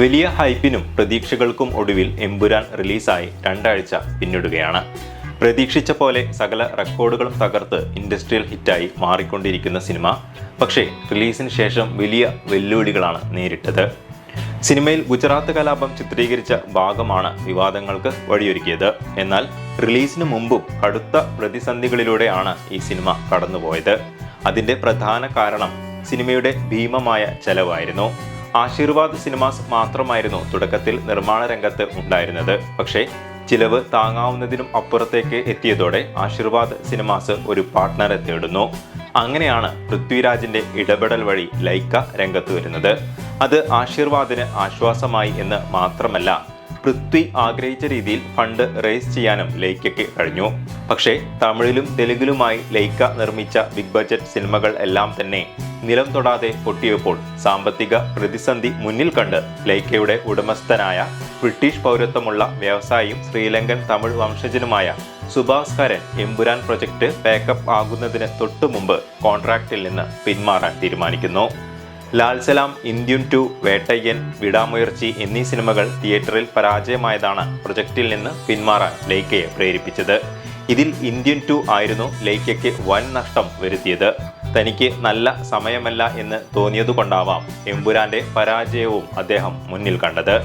വലിയ ഹൈപ്പിനും പ്രതീക്ഷകൾക്കും ഒടുവിൽ എമ്പുരാൻ റിലീസായി രണ്ടാഴ്ച പിന്നിടുകയാണ്. പ്രതീക്ഷിച്ച പോലെ സകല റെക്കോർഡുകളും തകർത്ത് ഇൻഡസ്ട്രിയൽ ഹിറ്റായി മാറിക്കൊണ്ടിരിക്കുന്ന സിനിമ പക്ഷേ റിലീസിന് ശേഷം വലിയ വെല്ലുവിളികളാണ് നേരിട്ടത്. സിനിമയിൽ ഗുജറാത്ത് കലാപം ചിത്രീകരിച്ച ഭാഗമാണ് വിവാദങ്ങൾക്ക് വഴിയൊരുക്കിയത്. എന്നാൽ റിലീസിന് മുമ്പും കടുത്ത പ്രതിസന്ധികളിലൂടെയാണ് ഈ സിനിമ കടന്നുപോയത്. അതിന്റെ പ്രധാന കാരണം സിനിമയുടെ ഭീമമായ ചെലവായിരുന്നു. ആശീർവാദ് സിനിമാസ് മാത്രമായിരുന്നു തുടക്കത്തിൽ നിർമ്മാണ രംഗത്ത് ഉണ്ടായിരുന്നത്. പക്ഷേ ചിലവ് താങ്ങാവുന്നതിനും അപ്പുറത്തേക്ക് എത്തിയതോടെ ആശീർവാദ് സിനിമാസ് ഒരു പാർട്ട്ണറെ തേടുന്നു. അങ്ങനെയാണ് പൃഥ്വിരാജിന്റെ ഇടപെടൽ വഴി ലൈക്ക രംഗത്ത് വരുന്നത്. അത് ആശീർവാദിന് ആശ്വാസമായി എന്ന് മാത്രമല്ല പൃഥ്വി ആഗ്രഹിച്ച രീതിയിൽ ഫണ്ട് റേസ് ചെയ്യാനും ലൈക്കയ്ക്ക് കഴിഞ്ഞു. പക്ഷേ തമിഴിലും തെലുങ്കിലുമായി ലൈക്ക നിർമ്മിച്ച ബിഗ് ബജറ്റ് സിനിമകൾ എല്ലാം തന്നെ നിലം തൊടാതെ പൊട്ടിയപ്പോൾ സാമ്പത്തിക പ്രതിസന്ധി മുന്നിൽ കണ്ട് ലൈക്കയുടെ ഉടമസ്ഥനായ ബ്രിട്ടീഷ് പൗരത്വമുള്ള വ്യവസായിയും Sri Lankan Tamil വംശജനുമായ Subaskaran Empuraan project pack up ആകുന്നതിന് തൊട്ടു മുമ്പ് കോൺട്രാക്റ്റിൽ നിന്ന് പിന്മാറാൻ തീരുമാനിക്കുന്നു. ലാൽ സലാം ഇന്ത്യൻ ടു വേട്ടയ്യൻ വിടാമുയർച്ചി എന്നീ സിനിമകൾ തിയേറ്ററിൽ പരാജയമായതാണ് പ്രൊജക്റ്റിൽ നിന്ന് പിന്മാറാൻ ലൈക്കയെ പ്രേരിപ്പിച്ചത്. ഇതിൽ ഇന്ത്യൻ ടു ആയിരുന്നു ലൈക്കയ്ക്ക് വൻ നഷ്ടം വരുത്തിയത്. തനിക്ക് നല്ല സമയമല്ല എന്ന് തോന്നിയതുകൊണ്ടാവാം എമ്പുരാന്റെ പരാജയവും അദ്ദേഹം മുന്നിൽ കണ്ടത്.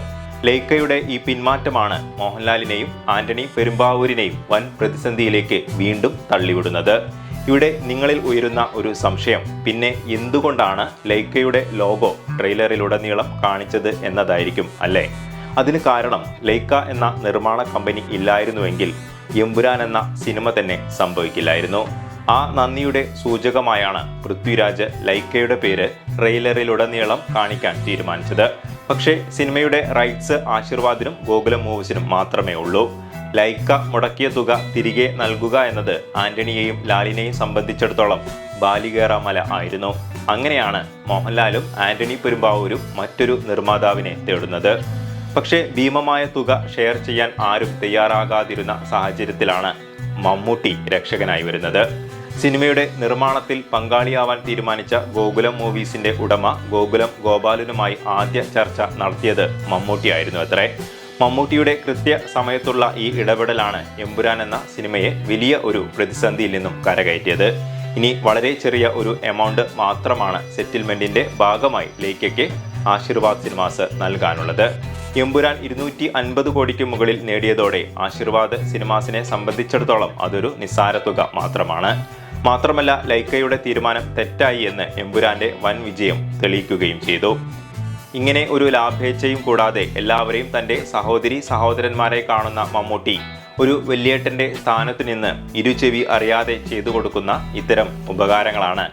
ലൈക്കയുടെ ഈ പിന്മാറ്റമാണ് മോഹൻലാലിനെയും ആന്റണി പെരുമ്പാവൂരിനെയും വൻ പ്രതിസന്ധിയിലേക്ക് വീണ്ടും തള്ളിവിടുന്നത്. ഇവിടെ നിങ്ങളിൽ ഉയരുന്ന ഒരു സംശയം. പിന്നെ എന്തുകൊണ്ടാണ് ലൈക്കയുടെ ലോഗോ ട്രെയിലറിലുടനീളം കാണിച്ചത് എന്നതായിരിക്കും അല്ലേ? അതിന് കാരണം ലൈക്ക എന്ന നിർമ്മാണ കമ്പനി ഇല്ലായിരുന്നുവെങ്കിൽ എമ്പുരാൻ എന്ന സിനിമ തന്നെ സംഭവിക്കില്ലായിരുന്നു. ആ നന്ദിയുടെ സൂചകമായാണ് പൃഥ്വിരാജ് ലൈക്കയുടെ പേര് ട്രെയിലറിലുടനീളം കാണിക്കാൻ തീരുമാനിച്ചത്. പക്ഷേ സിനിമയുടെ റൈറ്റ്സ് ആശീർവാദിനും ഗോകുലം മൂവ്സിനും മാത്രമേ ഉള്ളൂ. ലൈക്ക മുടക്കിയ തുക തിരികെ നൽകുക എന്നത് ആന്റണിയെയും ലാലിനെയും സംബന്ധിച്ചിടത്തോളം ബാലികേറ മല ആയിരുന്നു. അങ്ങനെയാണ് മോഹൻലാലും ആന്റണി പെരുമ്പാവൂരും മറ്റൊരു നിർമ്മാതാവിനെ തേടുന്നത്. പക്ഷേ ഭീമമായ തുക ഷെയർ ചെയ്യാൻ ആരും തയ്യാറാകാതിരുന്ന സാഹചര്യത്തിലാണ് മമ്മൂട്ടി രക്ഷകനായി വരുന്നത്. സിനിമയുടെ നിർമ്മാണത്തിൽ പങ്കാളിയാവാൻ തീരുമാനിച്ച ഗോകുലം മൂവീസിന്റെ ഉടമ ഗോകുലം ഗോപാലനുമായി ആദ്യ ചർച്ച നടത്തിയത് മമ്മൂട്ടിയായിരുന്നു അത്രേ. മമ്മൂട്ടിയുടെ കൃത്യ സമയത്തുള്ള ഈ ഇടപെടലാണ് എമ്പുരാൻ എന്ന സിനിമയെ വലിയ ഒരു പ്രതിസന്ധിയിൽ നിന്നും കരകയറ്റിയത്. ഇനി വളരെ ചെറിയ ഒരു എമൗണ്ട് മാത്രമാണ് സെറ്റിൽമെന്റിന്റെ ഭാഗമായി ലേക്കയ്ക്ക് ആശീർവാദ് സിനിമാസ് നൽകാനുള്ളത്. എമ്പുരാൻ ഇരുന്നൂറ്റി അൻപത് കോടിക്ക് മുകളിൽ നേടിയതോടെ ആശീർവാദ് സിനിമാസിനെ സംബന്ധിച്ചിടത്തോളം അതൊരു നിസ്സാര തുക മാത്രമാണ്. മാത്രമല്ല ലൈക്കയുടെ തീരുമാനം തെറ്റായി എന്ന് എമ്പുരാന്റെ വൻ വിജയം തെളിയിക്കുകയും ചെയ്തു. ഇങ്ങനെ ഒരു ലാഭേച്ഛയും കൂടാതെ എല്ലാവരെയും തന്റെ സഹോദരി സഹോദരന്മാരെ കാണുന്ന മമ്മൂട്ടി ഒരു വലിയേട്ടന്റെ സ്ഥാനത്ത് നിന്ന് ഇരുചെവി അറിയാതെ ചെയ്തു കൊടുക്കുന്ന ഇത്തരം ഉപകാരങ്ങളാണ്.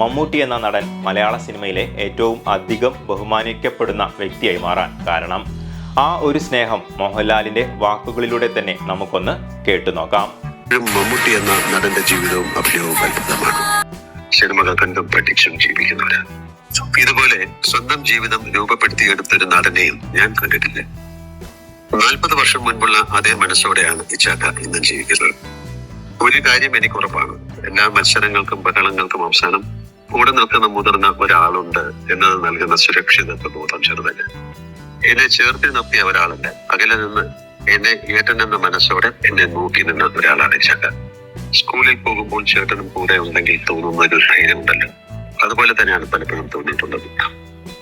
മമ്മൂട്ടി എന്ന നടൻ മലയാള സിനിമയിലെ ഏറ്റവും അധികം ബഹുമാനിക്കപ്പെടുന്ന വ്യക്തിയായി മാറാൻ കാരണം. ആ ഒരു സ്നേഹം മോഹൻലാലിന്റെ വാക്കുകളിലൂടെ തന്നെ നമുക്കൊന്ന് കേട്ടു നോക്കാം. മമ്മൂട്ടി എന്ന നടന്റെ ജീവിതവും അഭിനയവും അത്ഭുതമാണ് സിനിമകൾ കണ്ടും പ്രത്യക്ഷം ജീവിക്കുന്നവര് ഇതുപോലെ സ്വന്തം ജീവിതം രൂപപ്പെടുത്തിയെടുത്തൊരു നടനെയും ഞാൻ കണ്ടിട്ടില്ല. നാൽപ്പത് വർഷം മുൻപുള്ള അതേ മനസ്സോടെയാണ് ഇച്ചാക്ക ഇന്നും ജീവിക്കുന്നത്. ഒരു കാര്യം എനിക്ക് ഉറപ്പാണ്. എല്ലാ മത്സരങ്ങൾക്കും ബഹളങ്ങൾക്കും അവസാനം കൂടെ നിൽക്കുന്ന മുതിർന്ന ഒരാളുണ്ട് എന്നത് നൽകുന്ന സുരക്ഷിതത്വ ബോധം ചെറുതല്ല. എന്നെ ചേർത്ത് നിർത്തിയ ഒരാളുണ്ട്. അകലെ നിന്ന് എന്നെ ഏട്ടൻ എന്ന മനസ്സോടെ എന്നെ നോക്കി നിന്ന ഒരാളാണ് ചേട്ടൻ. സ്കൂളിൽ പോകുമ്പോൾ ചേട്ടനും കൂടെ ഉണ്ടെങ്കിൽ തോന്നുന്ന ഒരു ധൈര്യമുണ്ടല്ലോ. അതുപോലെ തന്നെയാണ് പലപ്പോഴും തോന്നിയിട്ടുള്ളത്.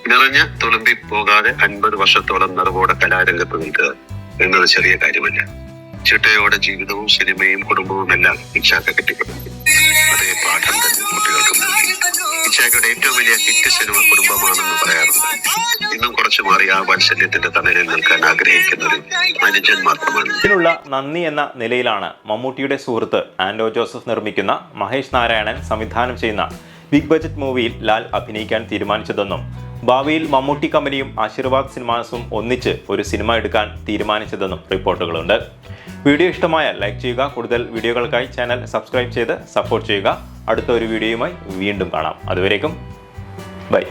നിറഞ്ഞ തുളുമ്പി പോകാതെ അൻപത് വർഷത്തോളം നിറവോടെ കലാരംഗത്ത് നിൽക്കുക എന്നത് ചെറിയ കാര്യമല്ല. ചിട്ടയോടെ ജീവിതവും സിനിമയും കുടുംബവും എല്ലാം ഇച്ചാക്ക കെട്ടിപ്പടുക്കും. അതേ പാഠം തന്നെ കുട്ടികൾക്കും ഇച്ചാക്കയുടെ ഏറ്റവും വലിയ ഹിറ്റ് സിനിമ കുടുംബമാണെന്ന് പറയാറുണ്ട്. ഇന്നും കുറച്ചു മാറി ആ വാത്സല്യത്തിന്റെ തണലിൽ നിൽക്കാൻ ആഗ്രഹിക്കുന്നത് അനുജൻ മാത്രമാണ്. ഇതിനുള്ള നന്ദി എന്ന നിലയിലാണ് മമ്മൂട്ടിയുടെ സുഹൃത്ത് ആൻഡോ ജോസഫ് നിർമ്മിക്കുന്ന മഹേഷ് നാരായണൻ സംവിധാനം ചെയ്യുന്ന ബിഗ് ബജറ്റ് മൂവിയിൽ ലാൽ അഭിനയിക്കാൻ തീരുമാനിച്ചതെന്നും ഭാവിയിൽ മമ്മൂട്ടി കമ്പനിയും ആശീർവാദ് സിനിമാസും ഒന്നിച്ച് ഒരു സിനിമ എടുക്കാൻ തീരുമാനിച്ചതെന്നും റിപ്പോർട്ടുകളുണ്ട്. വീഡിയോ ഇഷ്ടമായാൽ ലൈക്ക് ചെയ്യുക കൂടുതൽ വീഡിയോകൾക്കായി ചാനൽ സബ്സ്ക്രൈബ് ചെയ്ത് സപ്പോർട്ട് ചെയ്യുക. അടുത്ത ഒരു വീഡിയോയുമായി വീണ്ടും കാണാം. അതുവരേക്കും ബൈ.